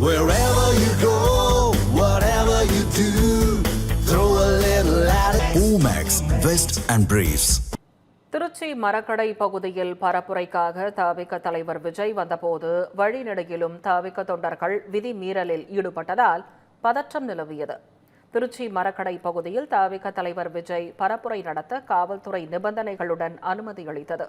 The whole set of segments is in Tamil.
Wherever you go, whatever you do, throw a little at it. Omax, Vest and Briefs. Trichy மரக்கடை பகுதியில் பரப்புரைக்காக தவிக தலைவர் விஜய் வந்தபோது வழிநெடுகிலும் தவிக தொண்டர்கள் விதி மீறலில் ஈடுபட்டதால் பதற்றம் நிலவியது திருச்சி மரக்கடை பகுதியில் தவிக தலைவர் விஜய் பரப்புரை நடத்த காவல்துறை நிபந்தனைகளுடன் அனுமதி அளித்தது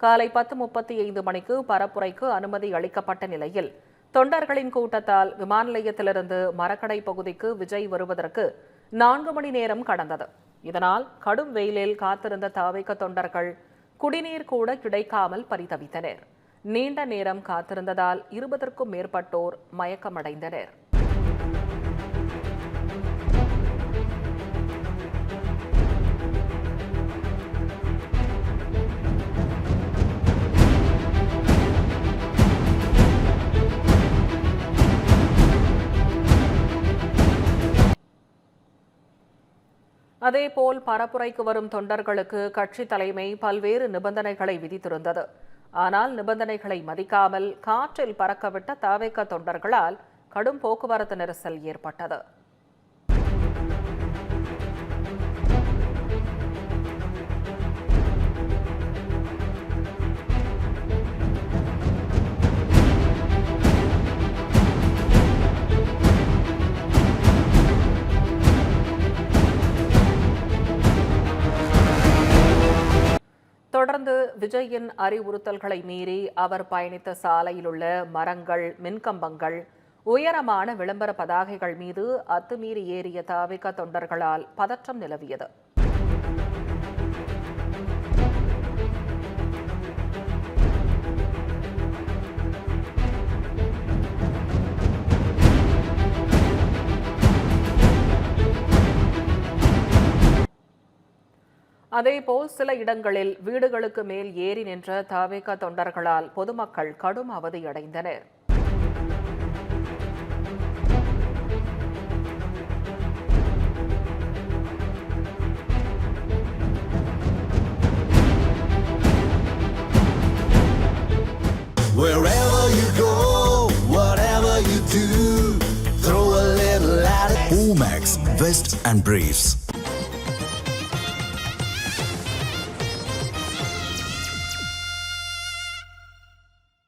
காலை பத்து முப்பத்தி ஐந்து மணிக்கு பரப்புரைக்கு அனுமதி அளிக்கப்பட்ட நிலையில் தொண்டர்களின் கூட்டத்தால் விமான நிலையத்திலிருந்து மரக்கடை பகுதிக்கு விஜய் வருவதற்கு நான்கு மணி நேரம் கடந்தது. இதனால் கடும் வெயிலில் காத்திருந்த தாவைக்க தொண்டர்கள் குடிநீர் கூட கிடைக்காமல் பரிதவித்தனர். நீண்ட நேரம் காத்திருந்ததால் இருபதற்கும் மேற்பட்டோர் மயக்கமடைந்தனர். அதேபோல் பரப்புரைக்கு வரும் தொண்டர்களுக்கு கட்சி தலைமை பல்வேறு நிபந்தனைகளை விதித்திருந்தது. ஆனால் நிபந்தனைகளை மதிக்காமல் காற்றில் பறக்கவிட்ட தாவேக்க தொண்டர்களால் கடும் போக்குவரத்து நெரிசல் ஏற்பட்டது. தொடர்ந்து விஜயின் அறிவுறுத்தல்களை மீறி அவர் பயணித்த சாலையில் உள்ள மரங்கள் மின்கம்பங்கள் உயரமான விளம்பர பதாகைகள் மீது அத்துமீறி ஏறிய தாவிக தொண்டர்களால் பதற்றம் நிலவியது. அதேபோல் சில இடங்களில் வீடுகளுக்கு மேல் ஏறி நின்ற தவேக தொண்டர்களால் பொதுமக்கள் கடும் அவதியடைந்தனர் Wherever you go, whatever you do, throw a little at it. Omax, Vest and Briefs.